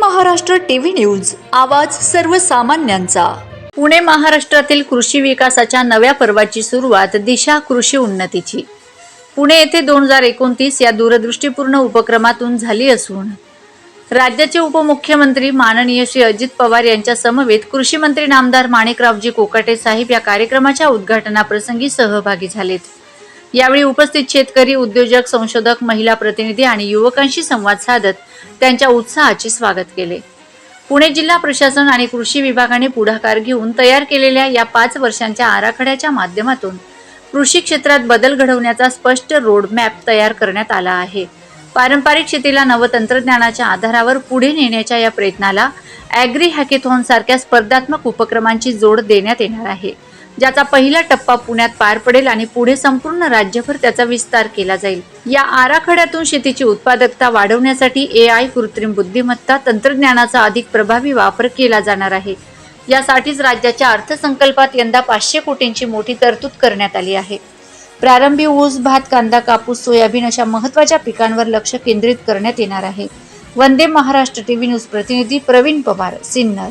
Maharashtra TV news आवाज सर्वसामान्यांचा. पुणे महाराष्ट्रातील कृषी विकासाच्या नव्या पर्वाची सुरुवात दिशा कृषी उन्नतीची. पुणे येथे दोन हजार एकोणतीस या दूरदृष्टीपूर्ण उपक्रमातून झाली असून राज्याचे उपमुख्यमंत्री माननीय श्री अजित पवार यांच्या समवेत कृषी मंत्री नामदार माणिकरावजी कोकाटे साहेब या कार्यक्रमाच्या उद्घाटनाप्रसंगी सहभागी झालेत. यावेळी उपस्थित शेतकरी उद्योजक संशोधक महिला प्रतिनिधी आणि युवकांशी संवाद साधत त्यांच्या उत्साहाचे स्वागत केले. पुणे जिल्हा प्रशासन आणि कृषी विभागाने पुढाकार घेऊन तयार केलेल्या या पाच वर्षांच्या आराखड्याच्या माध्यमातून कृषी क्षेत्रात बदल घडवण्याचा स्पष्ट रोडमॅप तयार करण्यात आला आहे. पारंपरिक शेतीला नवतंत्रज्ञानाच्या आधारावर पुढे नेण्याच्या या प्रयत्नाला ॲग्री हॅकेथॉन सारख्या स्पर्धात्मक उपक्रमांची जोड देण्यात येणार आहे. ज्याचा पहिला टप्पा पुण्यात पार पडेल आणि पुढे संपूर्ण राज्यभर त्याचा विस्तार केला जाईल. या आराखड्यातून शेतीची उत्पादकता वाढवण्यासाठी ए आय कृत्रिम बुद्धिमत्ता तंत्रज्ञानाचा अधिक प्रभावी वापर केला जाणार आहे. यासाठीच राज्याच्या अर्थसंकल्पात यंदा पाचशे कोटींची मोठी तरतूद करण्यात आली आहे. प्रारंभी ऊस भात कांदा कापूस सोयाबीन अशा महत्त्वाच्या पिकांवर लक्ष केंद्रित करण्यात येणार आहे. वंदे महाराष्ट्र टीव्ही न्यूज प्रतिनिधी प्रवीण पवार सिन्नर.